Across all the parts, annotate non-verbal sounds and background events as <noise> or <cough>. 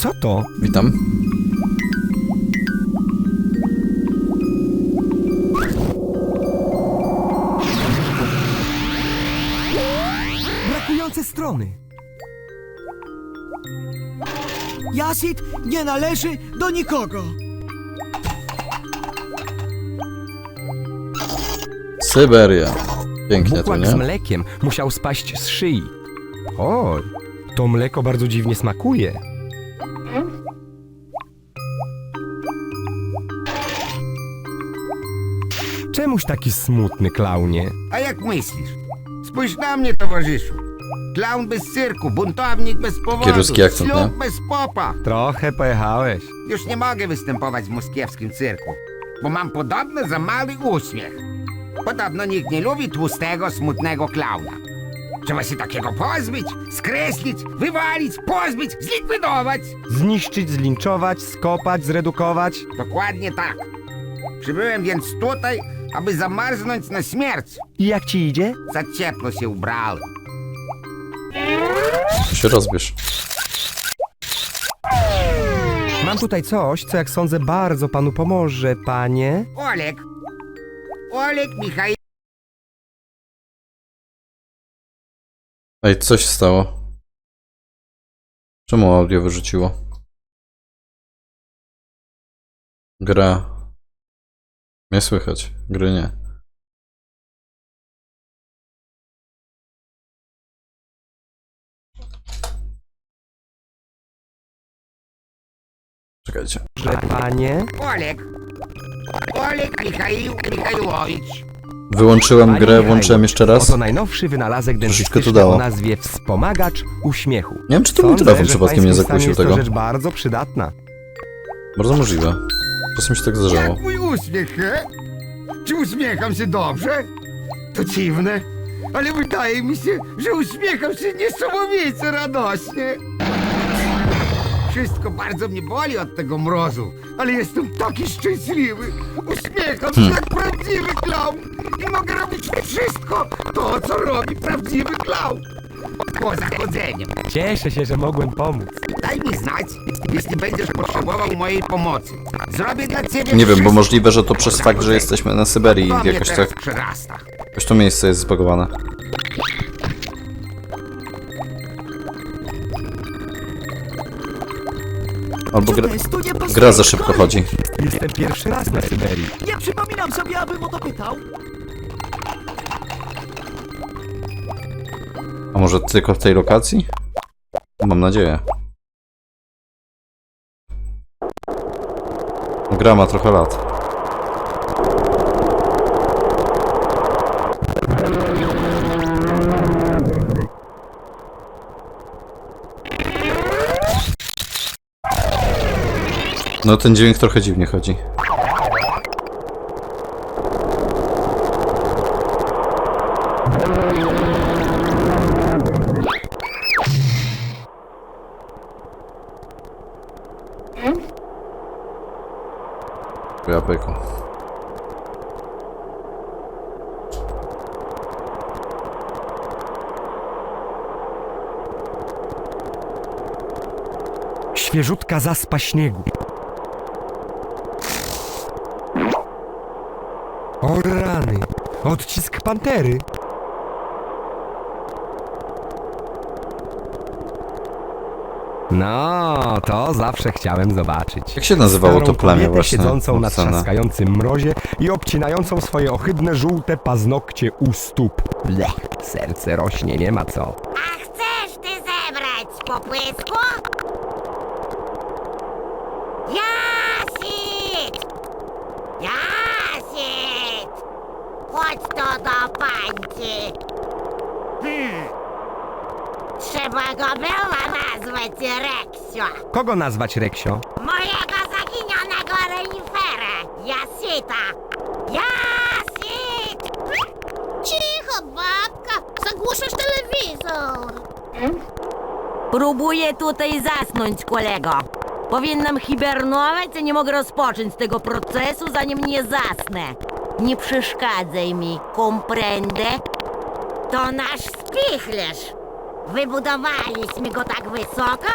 Co to? Witam. Brakujące strony. Jasid nie należy do nikogo. Syberia. Pięknie Bukłak z nie? mlekiem musiał spaść z szyi. Oj, to mleko bardzo dziwnie smakuje. Czemuś taki smutny, klaunie? A jak myślisz? Spójrz na mnie, towarzyszu. Klaun bez cyrku, buntownik bez powodu, Kieruski akcent, ślub nie? bez popa. Trochę pojechałeś. Już nie mogę występować w moskiewskim cyrku, bo mam podobno za mały uśmiech. Podobno nikt nie lubi tłustego, smutnego klauna. Trzeba się takiego pozbyć, skreślić, wywalić, pozbyć, zlikwidować. Zniszczyć, zlinczować, skopać, zredukować. Dokładnie tak. Przybyłem więc tutaj, aby zamarznąć na śmierć. I jak ci idzie? Za ciepło się ubrałem. To się rozbierz. Mam tutaj coś, co jak sądzę bardzo panu pomoże, panie. Oleg. Oleg Michał. Ej, co się stało? Czemu audio wyrzuciło? Gra. Nie słychać. Gry nie. Czekajcie. Że panie. Oleg. Oleg Michał Michałowicz. Wyłączyłem Panie grę, włączyłem jeszcze raz. Oto najnowszy wynalazek Troszeczkę dentystyczny dało. o nazwie wspomagacz uśmiechu. Nie wiem, czy to mój Sądzę, telefon że w przypadkiem nie pańskim stanie zakłócił jest to tego. rzecz bardzo przydatna. Bardzo możliwe. Czasem się tak zdarzało. Jak uśmiech, he? Czy uśmiecham się dobrze? To dziwne, ale wydaje mi się, że uśmiecham się niesamowicie radośnie. Wszystko bardzo mnie boli od tego mrozu, ale jestem taki szczęśliwy. Uśmiecham się jak prawdziwy klaun i mogę robić wszystko to, co robi prawdziwy klaun. Poza chodzeniem. Cieszę się, że mogłem pomóc. Daj mi znać, jeśli będziesz potrzebował mojej pomocy. Zrobię dla ciebie Nie wiem, bo wszystko. możliwe, że to przez fakt, że jesteśmy na Syberii To mnie jakoś tak, przerasta. jakoś to miejsce jest zbagowane. Albo gra, Testu nie pasuje gra za szybko chodzi. Jestem pierwszy raz na Syberii. Nie przypominam sobie, abym o to pytał. Może tylko w tej lokacji? Mam nadzieję. Gra ma trochę lat. No ten dźwięk trochę dziwnie chodzi. Ja pyku. Świeżutka zaspa śniegu. O rany! Odcisk pantery. No, to zawsze chciałem zobaczyć. Jak się nazywało Starą to plemię kobietę właśnie? siedzącą na opisane? trzaskającym mrozie i obcinającą swoje ohydne żółte paznokcie u stóp. Blech, serce rośnie, nie ma co. A chcesz ty zebrać popłysku? Jasit! Jasit! Chodź to do pańki. Hmm. Trzeba go było nazwać Reksio. Kogo nazwać Reksio? Mojego zaginionego renifera, Jasita. Jasit! Cicho, babka! Zagłuszasz telewizor. Próbuję tutaj zasnąć, kolego. Powinnam hibernować, a nie mogę rozpocząć tego procesu, zanim nie zasnę. Nie przeszkadzaj mi, comprende? To nasz spichlerz. Wybudowaliśmy go tak wysoko,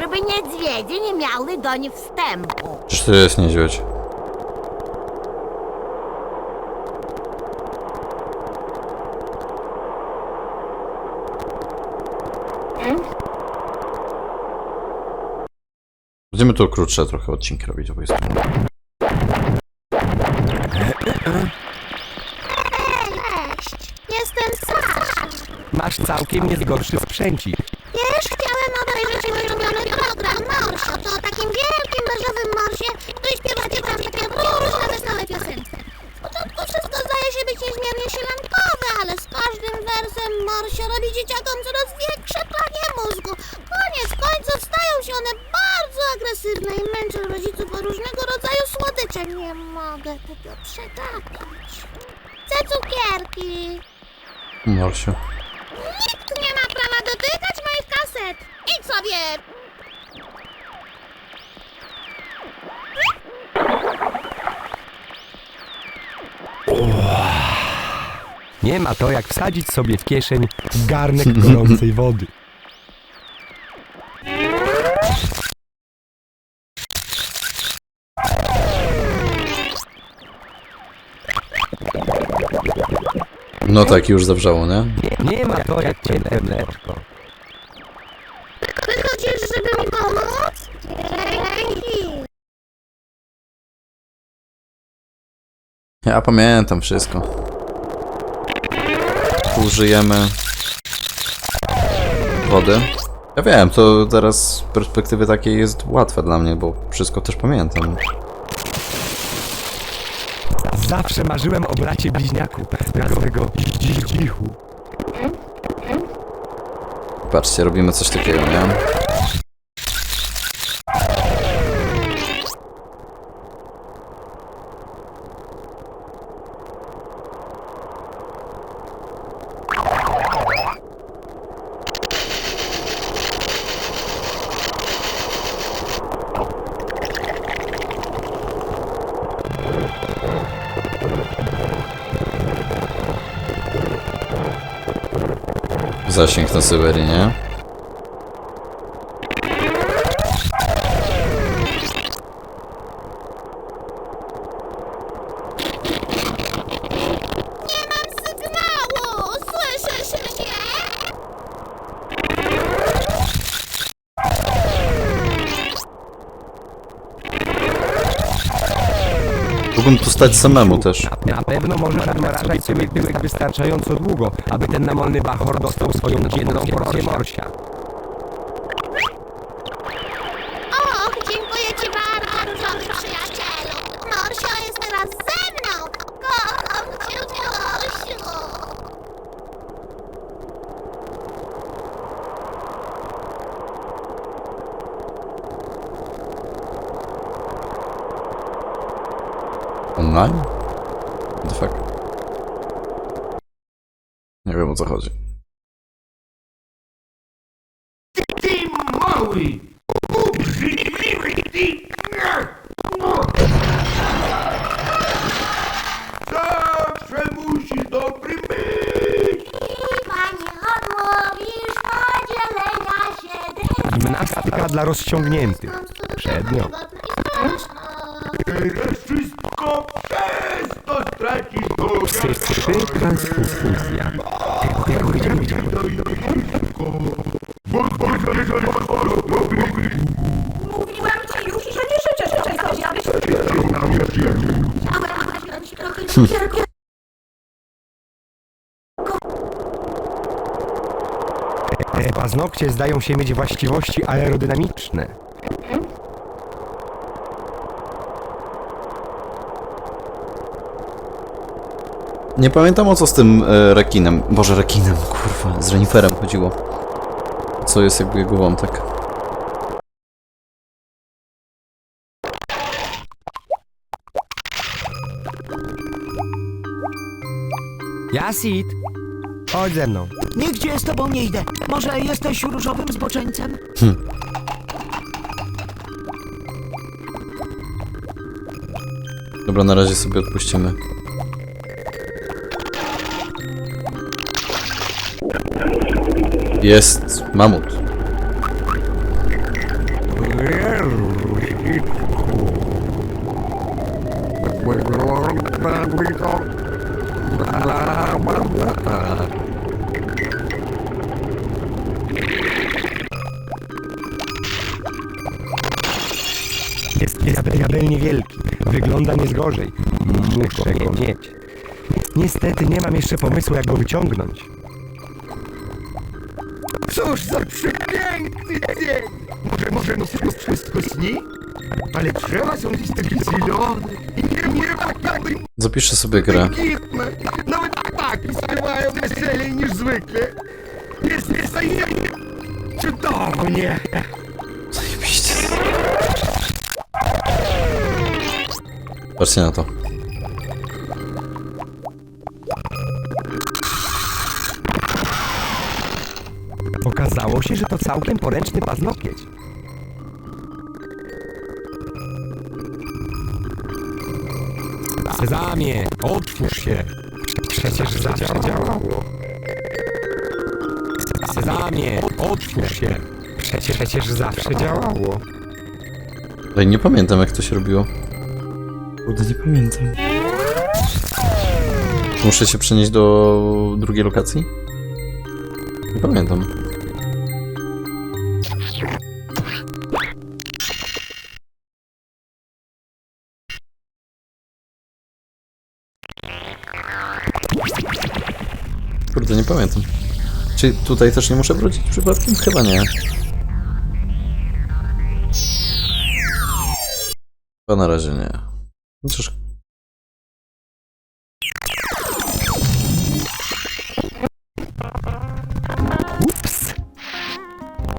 żeby niedźwiedzie nie miały doń wstępu. Czyż to jest niedźwiedź? Będziemy tu krótsze trochę odcinki robić obaj strony. Całkiem niezgorszy sprzęcik. Wiesz, chciałem obejrzeć mój ulubiony program Morsio. To o takim wielkim beżowym morsie, który śpiewacie tam takie różne wesołe piosenki. W początku wszystko zdaje się być niezmiernie sielankowe, ale z każdym wersem Morsio robi dzieciakom coraz większe pranie mózgu. Koniec końców stają się one bardzo agresywne i męczą rodziców o różnego rodzaju słodycze. Nie mogę tego przegapić. Chcę cukierki. Morsiu. Nikt nie ma prawa dotykać moich kaset! Idź sobie! Nie ma to jak wsadzić sobie w kieszeń garnek gorącej <laughs> wody. No tak, już zawrzało, nie? Nie ma to jak ciepłe mleczko. Wychodzisz, żeby mi pomóc? Dzięki! Ja pamiętam wszystko. Użyjemy wody. Ja wiem, to teraz z perspektywy takiej jest łatwe dla mnie, bo wszystko też pamiętam. Zawsze marzyłem o bracie bliźniaku, tego dzichu. Patrzcie, robimy coś takiego, nie? Zasięg na Syberii, nie mam sygnału! Słyszysz mnie? Mógłbym tu stać samemu też. Na pewno można nadmrażać sobie tyłek wystarczająco długo, aby ten namolny bachor dostał swoją dzienną porcję morsia. Och, dziękuję ci bardzo, mój przyjacielu! Morsio jest teraz ze mną! Kocham cię, Mosiu! Online? What the fuck? Nie wiem o co chodzi. Ty mały! Obrzydliwy ty! Zawsze musi dobry być! Panie, odmówisz podzielenia się Gimnastyka dla rozciągniętych. Teraz wszystko przez to straci Boga! Transfuzja. Tego widziałem, widziałem. Mówiłam ci już, że nie życzę, abyś... trochę cukierku. Te paznokcie zdają się mieć właściwości aerodynamiczne. Nie pamiętam o co z tym e, rekinem. Boże, rekinem, kurwa, z reniferem chodziło. Co jest jakby jego wątek? Jasid! Chodź ze mną. Nigdzie z tobą nie idę. Może jesteś różowym zboczeńcem? Dobra, na razie sobie odpuścimy. Jest mamut. Jest, diabelnie wielki. Wygląda nie z gorzej. Muszę go mieć. Niestety nie mam jeszcze pomysłu, jak go wyciągnąć. Cóż za przepiękny dzień! Może, może mi się wszystko śni? Ale drzewa są dziś takie zielone i nie, nie tak jakby Zapiszę sobie grę. błękitne. Nawet ptaki śpiewają weselej niż zwykle. Jest, jest, jest, cudownie. Zajebiście. Patrzcie na to. Okazało się, że to całkiem poręczny paznokieć. Sezamie, otwórz się. Przecież zawsze działało. Sezamie, otwórz się. Przecież, przecież zawsze działało. Ej, nie pamiętam jak to się robiło. Kurde, nie pamiętam. Muszę się przenieść do drugiej lokacji? Nie pamiętam. Kurde, nie pamiętam. Czy tutaj też nie muszę wrócić przypadkiem? Chyba nie. Chyba na razie nie. Chociaż Ups,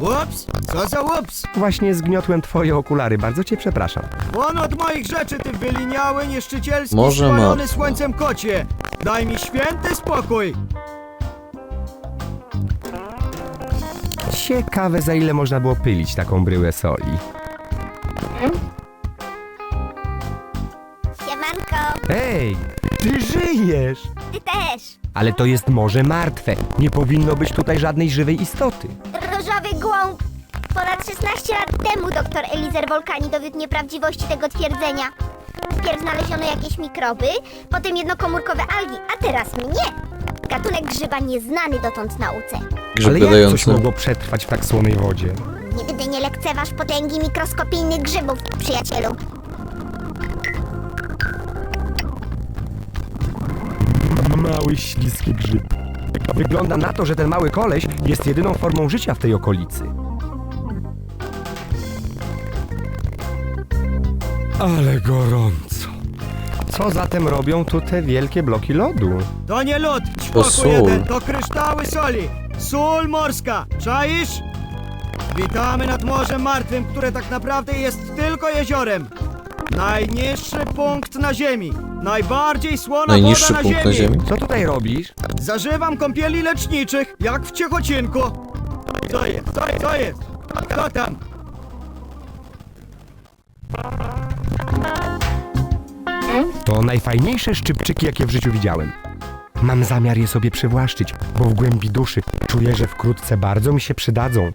Ups, co za ups? właśnie zgniotłem twoje okulary, bardzo cię przepraszam. On od moich rzeczy, ty wyliniały, nieszczycielski, Może spalony ma- słońcem kocie. Daj mi święty spokój. Ciekawe za ile można było pylić taką bryłę soli. Siemanko, Ej, ty żyjesz! ty też. Ale to jest morze martwe. Nie powinno być tutaj żadnej żywej istoty. Różowy głąb. Ponad 16 lat temu doktor Elizer Wolkani dowiódł nieprawdziwości tego twierdzenia. Wpierw znaleziono jakieś mikroby, potem jednokomórkowe algi, a teraz mnie. Gatunek grzyba nieznany dotąd nauce. grzyb Ale jak coś gadający. mogło przetrwać w tak słonej wodzie? Nigdy nie lekceważ potęgi mikroskopijnych grzybów, przyjacielu. Mały, śliski grzyb. Wygląda na to, że ten mały koleś jest jedyną formą życia w tej okolicy. Ale gorąco. Co zatem robią tu te wielkie bloki lodu? To nie lód, To ćwoku sól. jeden, to kryształy soli. Sól morska, czaisz? Witamy nad Morzem Martwym, które tak naprawdę jest tylko jeziorem. Najniższy punkt na ziemi. Najbardziej słona Najniższy woda na punkt na ziemi. ziemi. Co tutaj robisz? Zażywam kąpieli leczniczych, jak w Ciechocinku. Co jest? Co jest? Co jest? Kto tam? To najfajniejsze szczypczyki, jakie w życiu widziałem. Mam zamiar je sobie przywłaszczyć, bo w głębi duszy czuję, że wkrótce bardzo mi się przydadzą.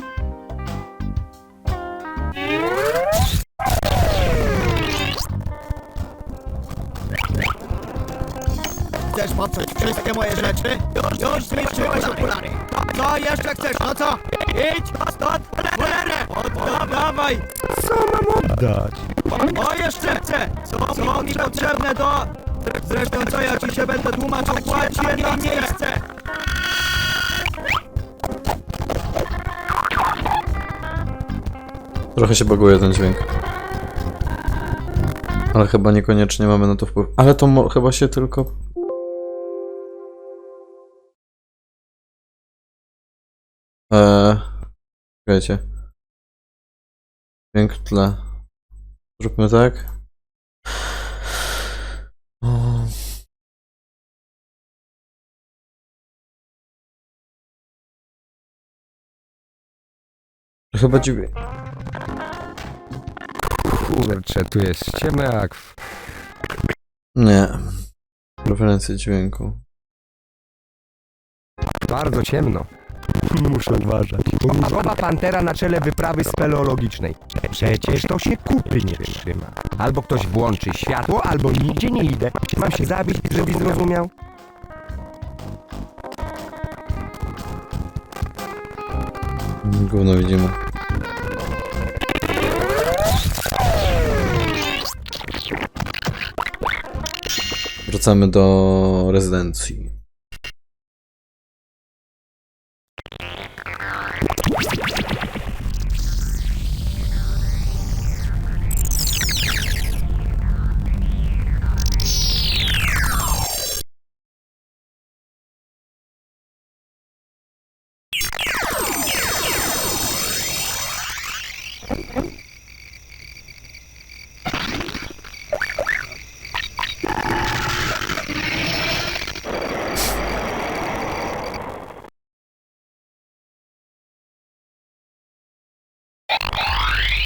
Chcesz popsuć wszystkie moje rzeczy? Już, zniszczyłeś okulary. Co jeszcze chcesz? No co? Idź stąd, cholerę! Oddawaj! Co mam oddać? O, jeszcze chcę! Są, są mi potrzebne do... Zresztą co ja ci się będę tłumaczył? Płać jedno miejsce! Trochę się baguje ten dźwięk. Ale chyba niekoniecznie mamy na to wpływ. Ale to chyba się tylko... Eee... Czekajcie. Dźwięk w tle. Zróbmy tak. Chyba dziwnie. Kurczę, tu jest ciemniak. Nie. Preferencje dźwięku. Bardzo ciemno. Muszę uważać. Różowa pantera na czele wyprawy speleologicznej. Przecież to się kupy nie trzyma. Albo ktoś włączy światło, albo nigdzie nie idę. Mam się zabić, żebyś zrozumiał? Gówno widzimy. Wracamy do rezydencji.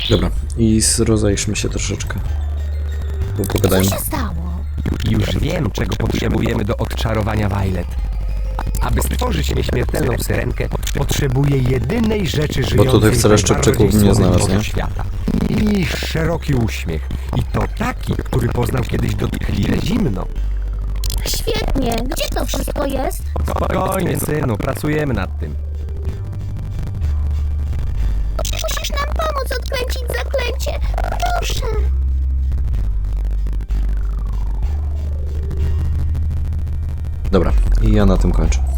Dobra, i z- rozejrzmy się troszeczkę. Pogadajmy. Co się stało? Już wiem, czego potrzebujemy do odczarowania Violet. Aby stworzyć nieśmiertelną syrenkę, potrzebuję jedynej rzeczy żyjącej tutaj wcale Szczepczyków nie znalazł, nie? świata. I szeroki uśmiech. I to taki, który poznał kiedyś dotkliwe zimno. Świetnie. Gdzie to wszystko jest? Spokojnie, synu, pracujemy nad tym. Musisz nam pomóc odkręcić zaklęcie. Proszę. Dobra, i ja na tym kończę.